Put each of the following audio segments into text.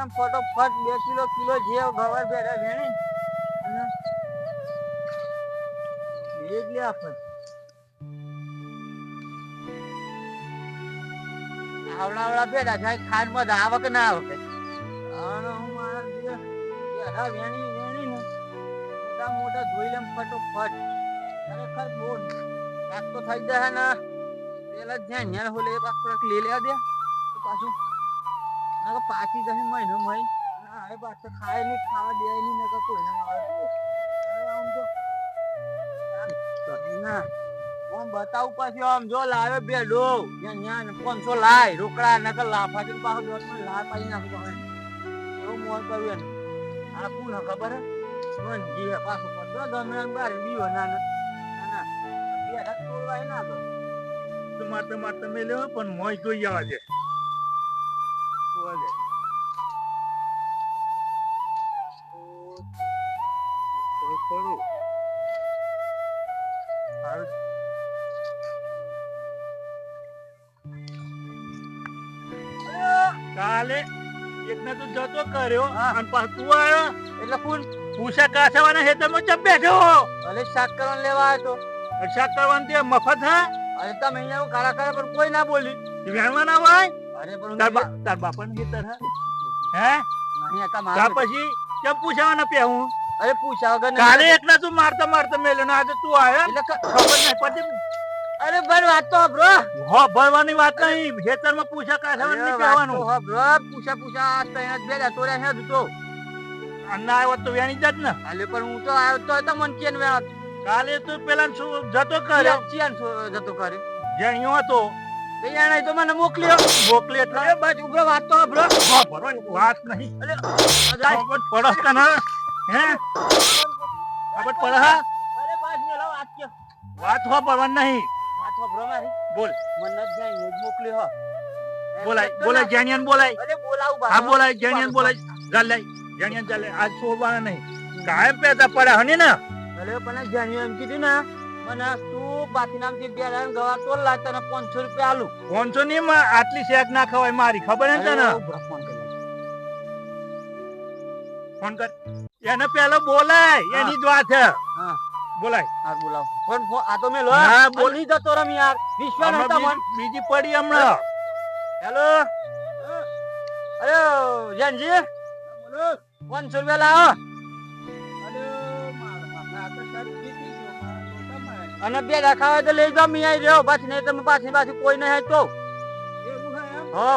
નહીં ફટોફટ બે કિલો કિલો જે ગવાર ભેરા વેણી. એ લે આપણે. આવડા આવડા બેડા થાય ખાનમાં આવે ના આવક. અને મોટા મોટા ધોઈ લેમ ફટોફટ. ખરેખર બહુ નાક તો થઈ જાય ને, પેલા જ્યાં ન્યા હોલે એ પાછું થોડાક લઈ લેવા દે. પાછું તો પાછી જશે મહિનો મહી. ના એ તો ખાય નહીં ખાવા દે નહીં ને કોઈને આવે આમ તો ના. ઓમ બતાવું પાછી આમ જો લાવે બે ડો જ્યાં ન્યા ને પાંચસો લાય રોકડા નકર લાફા કે પાછું દોતમાં લાય પાઈ નાખું પાછું એવું મોર કર્યું આ પૂન ખબર હે? કોણ જી હે પાછું પડતો ગમે બાર બીવો ના ના. ના બે હાથ તોડવાય ના તો. મારતે મારતે મેલ્યો પણ મોય જોઈ આવે દે કાલે એકને તું જતો કર્યો. અને પાછું આવ્યો એટલે ફૂલ પૂછા કાછાવાના હેતરમાં ચમ છો ભલે શાક કરવાનું લેવા આવ્યો તો. શાક કરવાનું તે મફત હા? અરે તમે અહીંયા કાળા કાળા પર કોઈ ના બોલી. વેણવા ના હોય? અરે પણ તાર હું તાર બાપાને ખેતર હા? હે? અહીંયા તા ત્યાર પછી કેમ પૂછાવાના પહેવું અરે પૂછ્યા વગર કાલે એકલા તું મારતા મારતા મેલ્યો ને આજે તું આવ્યો એટલે ખબર નહીં પછી અરે ભાઈ વાત તો બ્રો. હો ભરવાની વાત નહીં. ખેતરમાં પૂછા કાઢવાનું નહીં કહેવાનું. બ્રો. પૂછા પૂછા આ ત્રણ જ ભેગા તોડ્યા છે તો? અન્ના આવ્યો તો વેણી જત ને. અલે પણ હું તો આવ્યો તો તો મન કેન વેણો કાલે તું પેલા શું જતો કર્યો? ચિયાન જતો કરે જેણ્યો હતો. તો એને તો મને મોકલ્યો. મોકલી એટલે? બસ ઊભો વાત તો બ્રો વાત નહીં. અરે ખબર પડસ તને હે? ખબર પડે હા? અરે બસ મેલો વાત કે વાત હો પડવાની નહીં. વાત હો બ્રો મારી. બોલ. મને જ જાય મોકલી હો. બોલાય બોલાય જેણિયાને બોલાય. હા બોલાય જેણિયાને બોલાય. ચાલ લઈ. ચાલે આજ છોડવાના નહીં. કાયમ પેદા પડે હને ને? અરે પણ એમ કીધું ને મને તું બાકી નામથી બે લાઈન ગવા તો લાય તને પાંચસો રૂપિયા આલુ. પાંચસો ની માં આટલી શેક ના ખવાય મારી ખબર હે તને ફોન કરી. એને પેલો બોલાય એની જ વાત છે. હા. બોલાય. હાર બોલાવ. ફોન આ તો મેલો હા, બોલી. જતો રમ યાર. વિશ્વાસ નતા મન બીજી પડી હમણાં. હેલો. અરે જનજી પાંચસો રૂપિયા લાવો. અને બે રાખાવે તો લઈ જાઓ, મી આવી રહ્યો. પાછી નહીં તમે પાછી પાછી કોઈ નહીં તો હો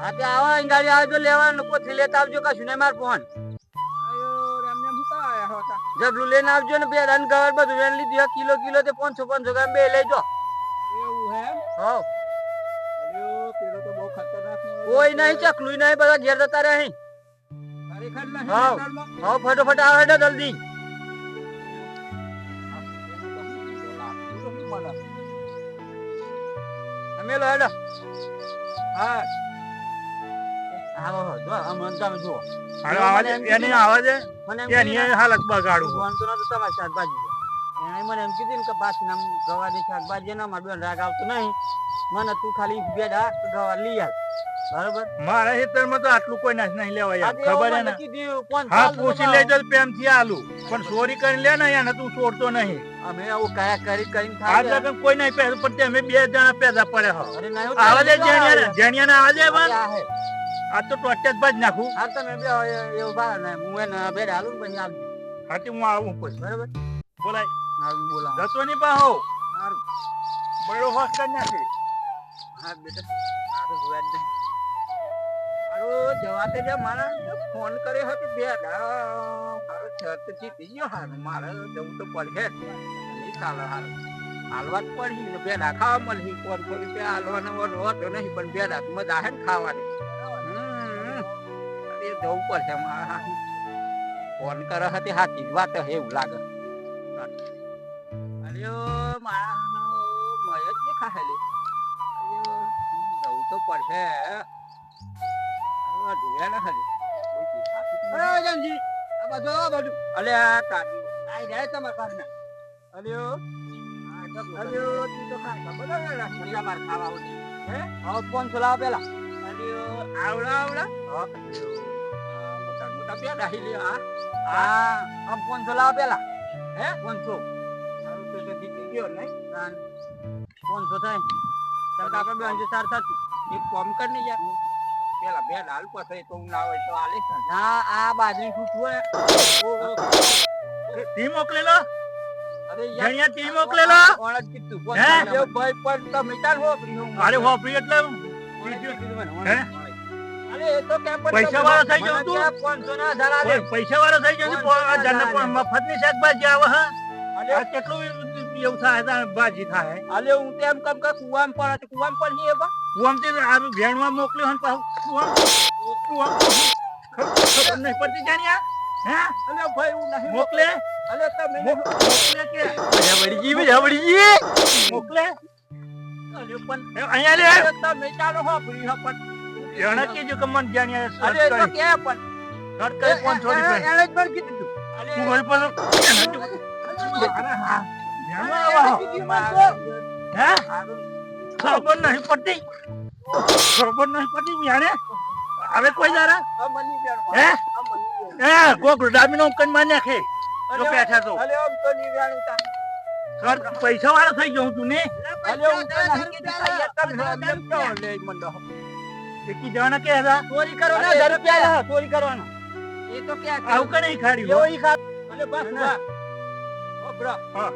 હા તે આવો અહીં ગાડી આવે તો લેવાનું કોથી લેતા આવજો. કશું નહીં, માર ફોન. જબલું લઈને આવજો ને, બે રન ગવાર બધું લીધું. કિલો કિલો તે પાંચસો પાંચસો ગ્રામ બે લઈ જો હો કોઈ નહીં ચકલું નહીં બધા ઘેર જતા રહે અહીં. હા. હો ફટોફટ આવે હેડો જલ્દી. અમે લો હેડો. હા. આવો. જો આમ તમે જુઓ. હાલો આવા એની આવાજ મને એની હાલત બગાડું. ભગવાન તો નતું તમારી શાકભાજી છે. મને એમ કીધું કે બાસ નામ ગવારની શાકભાજી ના મારે બેન રાગ આવતો નહીં. મને તું ખાલી બે દા ગવા લઈ આવ બરોબર? મારા ખેતરમાં તો આટલું કોઈ નાશ નહીં લેવાય ખબર હે ને? હા પૂછી લેજો પ્રેમથી આલું. પણ ચોરી કરીને લે ને એને તું છોડતો નહીં. અમે આવું કયા કરી કરીને થાય લગન કોઈ નહીં પહેર પણ અમે બે જણા પેદા પડે હો. ના આવા દે તો જેણિયાને જેણિયાને આવા દે આવે. આ તો ટોટે જ બાજ નાખું. હા તમે બે એવું બા ને હું એને બેડા ને પછી આવજો હાથી હું આવું પછી. બરોબર? બોલાય. હા હું બોલાવું. જતો નહીં પાહો બળો હોશ કરી નાખી. હા બેટા. હારું જવા તે મારા. ફોન કર્યો હતો બે દાડા હારું જીતી ગયો હારું. મારે જવું તો પડશે. નહીં ચાલે હારું. હાલવા જ પડી. ને ખાવા મળશે ફોન કરી તે હાલવાનો હતો નહીં પણ બે દા મજા હે ને ખાવાની. અરે જવું પડશે મારા. ફોન કરે હતી હાથી વાત એવું લાગે. અરે મારા મય જ દેખાયેલી અરે, જવું તો પડશે અરે, જોયા ને ખાલી. અરે, જનજી, આ બાજુ, આ બાજુ. અલે, આ તારી. આઈ જાય તમારા કારના. અલ્યો. આ અલ્યો, તું તો હે ને? મજા માર ખાવા ઉઠી. હે? હવે ફોન ચલાવો પેલા. અલ્યો, આવડા આવડા? અલ્યો. આ મોટા મોટા પેડા હી લ્યો, હા. હા, આમ ફોન ચલાવો પેલા. હે? ફોનસો. સારું તો તો જીતી ગયો, નહીં? ફોનસો થાય. તાર કાકા બે અંજે ચાર. એક કામ કર ને યાર. પેલા બે ડાલ પછી તો ના હોય તો આલે ના આ બાજરી છૂટવું તી મોકલેલો અરે જણિયા તી મોકલેલો ઓણત કીધું હે? ભાઈ પણ તમે ચાલ હો અરે હોપરી એટલે. હે? તો પણ પૈસા વાળો થઈ મને તું? ક્યાં 500 ના હજાર આલે? પૈસા વાળો થઈ પણ જાને પણ મફતની શાકભાજી આવે હા? અલે. કેટલું એવું થાય ભાજી થાય? અલે હું તેમ કમ કે કુવામ હતી, કુવામ પર હી એ બા હું આ ભેણમાં મોકલ્યો પાછું. તું ખબર નહીં પડતી આ હે? અલે ભાઈ હું નહીં મોકલે? અલે તમે મોકલે. કે? પણ અહીંયા લે. તમે ચાલો હો પણ. એને કીધું કે મને જાણ્યા અરે એ તો કે પણ? કરી છોડી રૂપિયા એણે જ પણ કીધું તું. વળી પાછું અરે હા. હે? ખબર નહીં પડતી. ખબર નહીં પડતી જાણે. હવે કોઈ દારા હે? એ કોક ડામીનો કનમાં નાખે. તો બેઠા તો. અલે આમ તો ની જાણતા સર પૈસા વાળો થઈ ગયો તું ને. અલે હું તો નહીં કે તમે લે મંડો. એકી જવાના કે હતા ચોરી કરવાના હજાર રૂપિયા ચોરી કરવાના. એ તો કે? આવું કઈ ખાડી એવો ઈ ખા- અને બસ. ઓ બ્રો. હા.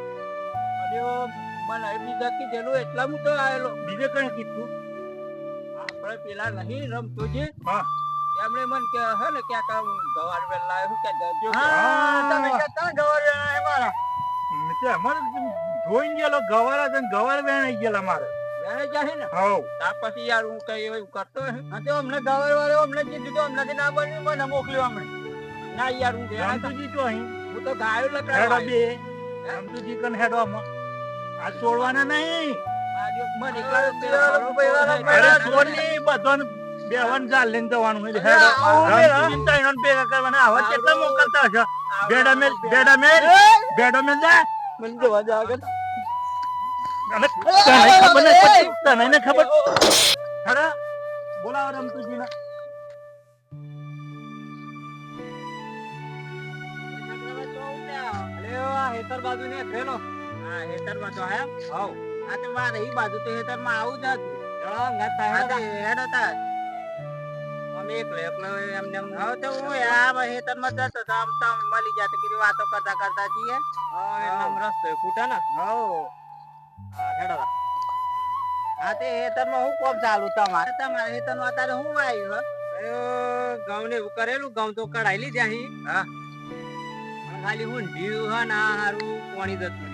ઓ મને એ બીજા કીધેલું એટલા હું તો આયેલો. બીજે કઈ કીધું આપણે પેલા નહીં રમતો જે હા. એમણે મને કે હે ને ક્યાંક કામ ગવાર વેલ લાવ્યો કે જજો હા. તમે કહેતા ને ગવાર વેલ મારા. તે અમારે જોઈને ગયેલો ગવારા છે ને ગવાર વેણાઈ ગયેલા મારે પછી યાર હું કઈ એવું કરતો હે. હા તો અમને ગવાર વાળો અમને કીધું તો ના બન્યું મને મોકલ્યો અમને. ના યાર હું વેણા તો- રામતુજી અહીં. હું તો ગાયો હેડો લકડાવા બે. રામતુજી કન હેડો આ છોડવાના નહીં. મને બધાને બેવાન ચાલ લઈને જવાનું. ભેગા કરવાના. આવા કેટલા મોકલતા હશે? બેડા મેલ બેડા મેલ. બેડો મેલ જા. મને જોવા કે અને તને ખબર નહીં તને નહીં ખબર હેડો બોલાવો રામતુજીને હેતર બાજુ ને થેલો હા હેતર બાજુ આયા હાઉ આ તો મારે ઈ બાજુ તો હેતરમાં આવું જ હતું ચલો નતા હેડો હેડો તા અમે એકલો એકલો એમને એમ હવે તો હું આ હેતરમાં જતો તો આમ તો મળી જાતે કીધી વાતો કરતા કરતા જઈએ આમ રસ્તો ખૂટા ને હા હેડો. હા તે હેતરમાં હું કોમ ચાલુ તમારે? તમારે હેતરમાં અત્યારે હું આવ્યું ઘઉં ને કરેલું? ઘઉં તો કઢાઈ લીધા અહીં હા. ખાલી હું ઢીવ હ ના હારું પાણી જતું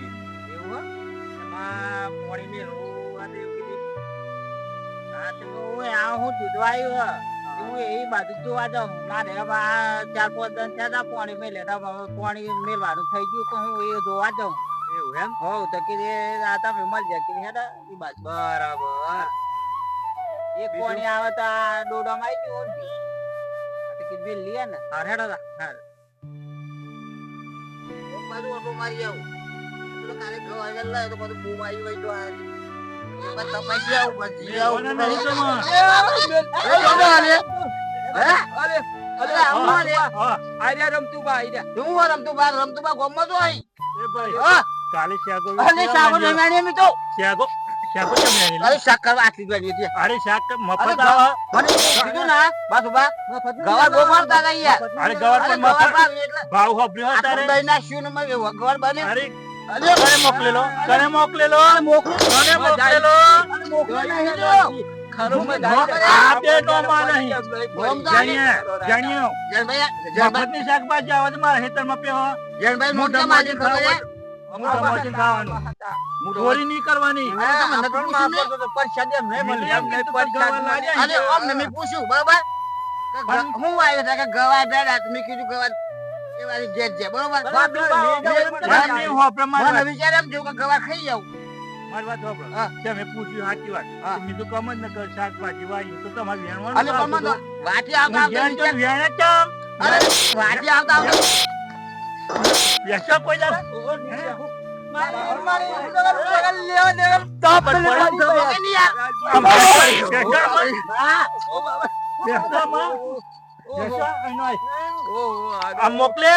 એવું હ? એમાં પાણી તો હા તો હું આ હું હું. એ બાજુ જોવા જાઉં. મારે હવે ચાર પાંચ દસ થયા તા પાણી મેલે પાણી મેલવાનું થઈ ગયું કે હું એ જોવા જાઉં. એવું એમ હો તો કીધું આતા વિમલ મળી જાય હેડા ઈ બાજુ બરાબર એ કોણી આવે તો આ ડોડામાં આવી ગયો. આ તો કીધું બિલ લે ને હાર હેડા હાર હા મારું ઓટો મારી આવું પેલો કાલે ગવા ગયેલા તો બધું બૂમ આવી વઈ તો આ તપાસી આવું પછી આવું નહીં? અરે અરે આવું આર્યા રમતું બા હું રમતું બા રમતું બા ગોમમાં તો આઈ એ ભાઈ હા કાલે શાકો અરે સાગો જમાણી મી તો શાકો શાકો ચમ અરે શાક કરવા આટલી ગણી હતી. અરે શાક મફત અરે મને કીધું ના. બસ બા ગવાર બહુ મારતા ગઈ યાર અરે ગવાર પણ મફત ભાવ એટલે ભાવ હોભર્યો ભાઈ ના શું નાખ્યું ને મેં ગવાર બની. અરે કને મોકલેલો કને મોકલેલો મોકલું કને મોકલેલો આ બે નો માં નહીં. જાણીએ જાણીએ. મફતની શાકભાજી આવે મારા ખેતરમાં માજી ખાવાનું મોટા માજી ખાવાનું ચોરી નહીં કરવાની. મેં પૂછ્યું વાત. હા. તો મેં તો કમ જ ન કર શાકભાજી વાવી તો તમારે વેણવાનું અલે આવતું હતું. વાટી આવતા બેસો કોઈ દાડો. મોકલે.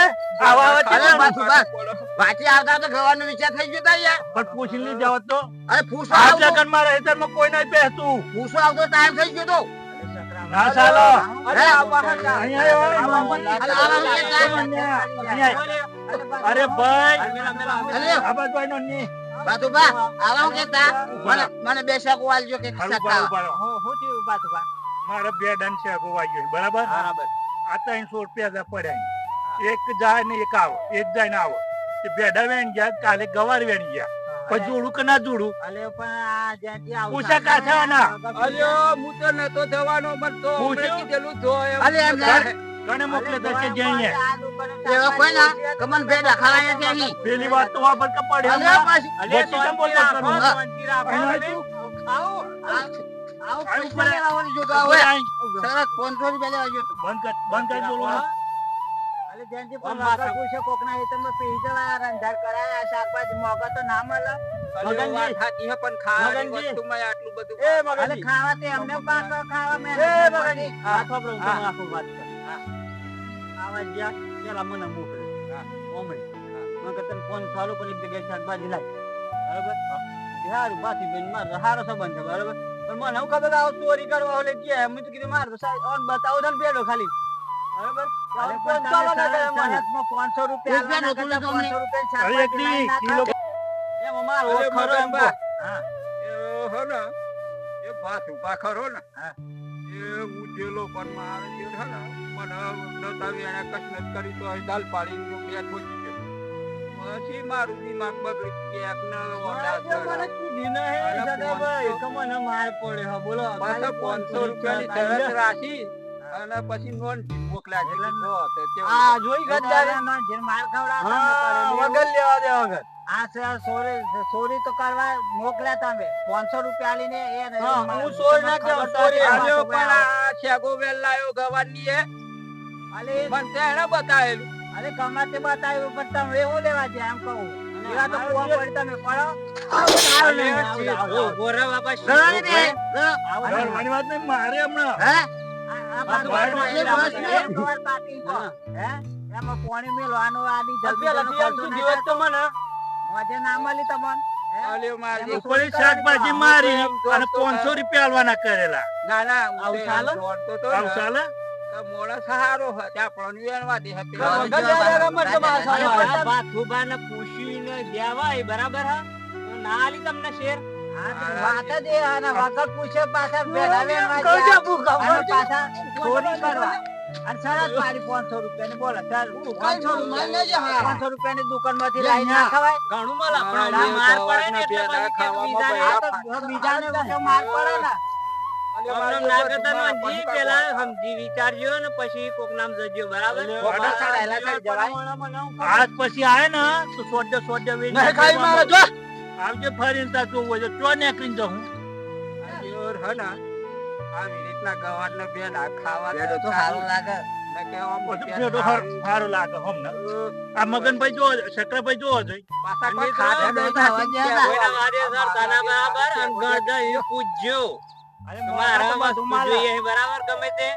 પાછી આવતા તો ગવાનો વિચાર થઈ ગયો યાર. પણ પૂછી નહીં જાવ તો. અરે ફૂસો આ માં રહેતરમાં કોઈ નહીં બેસતું. ફૂસો આવતો ટાઈમ થઈ ગયો તો. ના ચાલો. અરે. અરે ભાઈ. અરે આ ની. બાતુબા આવા હું કેતા મને મને બે શાકો આલજો કે હારું, શાક ખાવા. ઊભા. રહો. મારે બે ડન છે ગોવા ગયો બરાબર? આ ત્રણસો રૂપિયા પડ્યા એક જાય ને એક આવો. એક જાય ને આવો. બે ભેડા વેણ ગયા કાલે ગવાર વેણ ગયા. પછી જોડું કે ના જોડું? પૂછા અલ્યો હું તો નતો પણ તો કીધેલું મોકલે તો કે એવા કોઈ ના છે અહીં. પેલી વાત તો વાપર કે પડે. અરે પાછી. વચ્ચે કેમ બોલતો કરો? આવું આવું પૈસા લેવાની જોતો હવે. હવે સરસ 500 રૂપિયા લેવા જોતો બંધ કર બંધ કરી બોલવાનું. અલ્યો, વાત સાચી છે પણ ખબર મગનજી. વસ્તુમાં આટલું બધું એ મગનજી. અરે એકલી કિલો બતાવો મગનબા, હા. એ હો રૂપિયા એ ભાત ઊભા ખરો ને. એ છે મને નતાવી એને કસરત કરી તો દાલ પાડીને હું બેઠો જ છું. પછી મારું દિમાગ બગડી ક્યાંક ને ઓરડા ચડ્યા. પાછો 500 રૂપિયાની શરત રાખી અને પછી નોન મોકલ્યા છે. તો તે તે- આ જે માર હા વગર લેવા દે વગર. આ સર સોરી સોરી તો કરવા મોકલા તમે પાંચસો રૂપિયા લઈને એ હા, સોરી ના તો સોરી છે. આલ્યો પણ આ છેગો વેલ લાયો ગવાની એ. અલે. પણ તેણે બતાવેલું. અરે કમાતે બતાવ્યું પણ તમે એવું લેવા છે એમ કહું. એવા તો કુવા પડી તમે પડો. વાત નહીં મારે હમણાં. હે? પાણી મેલવાનું આની જલ્દી જીવત તો મને. મોજે ના મળી તમને શાકભાજી મારી અને પાંચસો રૂપિયા આલવાના કરેલા. ના ના પૂછીને દેવાય બરાબર હા ના આલી તમને શેર. વાત જ એ અને વગર પૂછે પાછા ભેગા વેણવા કહું ગયા. છું, હું કહું અને પાછા ચોરી કરવા. અને સરસ મારી પાંચસો રૂપિયાની બોલો ચાલ પાંચસો રૂપિયા પાંચસો રૂપિયાની દુકાનમાંથી લાઈ ના ખવાય ઘણું મળે માર પડે એટલે તો માર પડે ને? પછી ને સોજો સોડે આવજે ફરીને તા તું હોય તો ચો નીકળીને જાઉં? આવી રીતના ખાવા તો સારું લાગે. આ મગનભાઈ જો જોવો જોઈ બરાબર ગમે તે.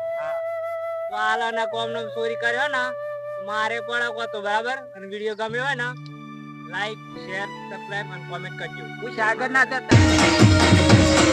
કોમ નો ચોરી કર્યો ને મારે પણ બરાબર અને વીડિયો ગમ્યો હોય ને લાઈક શેર સબસ્ક્રાઇબ અને કોમેન્ટ કરજો. હું સાગર ના જતા